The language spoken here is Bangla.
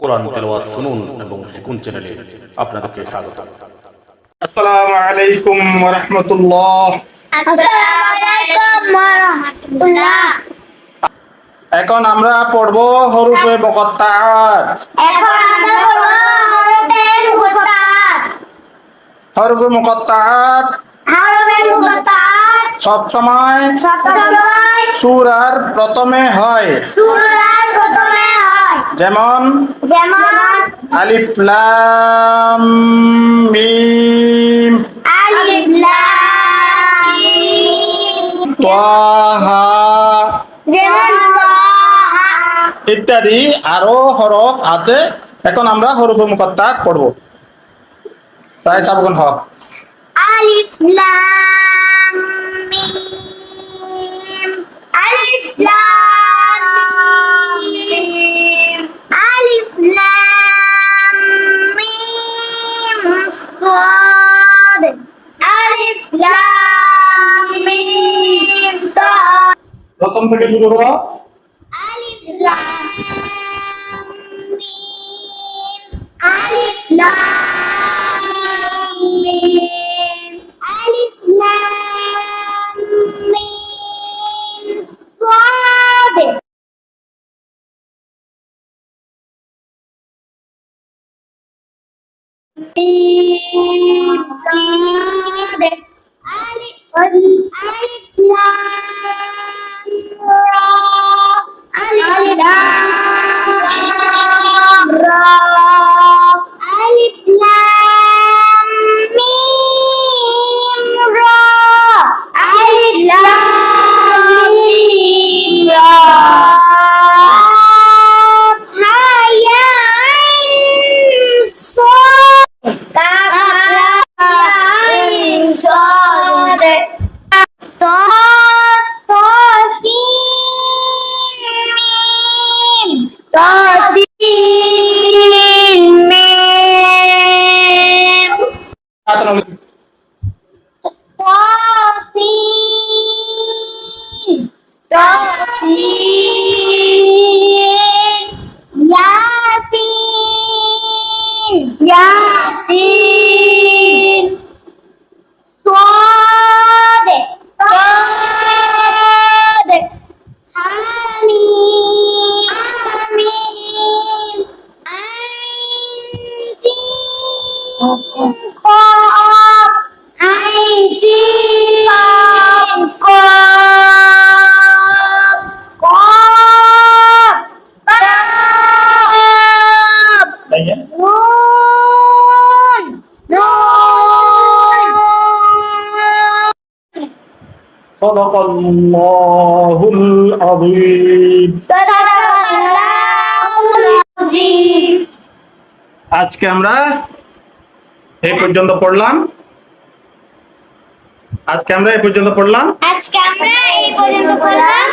কোরআন তেলাওয়াত শুনুন এবং শিখুন চ্যানেলে আপনাদেরকে স্বাগত। আসসালামু আলাইকুম ওয়া রাহমাতুল্লাহ ওয়া এখন আমরা পড়ব হরুফে মুকত্তাআত এখন আমরা পড়ব হরুফে মুকত্তাআত সব সময় সূরার প্রথমে হয়। সূরার প্রথমে হয় যেমন যেমন আলিফ লাম মিম। আলিফ লাম মিম। তাহা। যেমন তাহা। ইত্যাদি আরও হরফ আছে। এখন আমরা হরুফে মুকত্তাআত পড়ব। তাই সাবগুন হ। আলিফ লাম মিম। আলিফ লাম সাদ আলিফ লাম মিম সাদ প্রথম থেকে শুরু করো। মিম আলিফ লাম মিম আলিফ লাম মিম সাদ মিম আলিফ লাম রা আলিফ লাম terlalu Kopi. Kopi. Yasin. Yasin. Sode. Sode. Amin. Amin. Amin. Amin. صدق الله العظيم صدق الله العظيم আজকে আমরা এই পর্যন্ত পড়লাম আজকে আমরা এই পর্যন্ত পড়লাম আজকে আমরা এই পর্যন্ত বললাম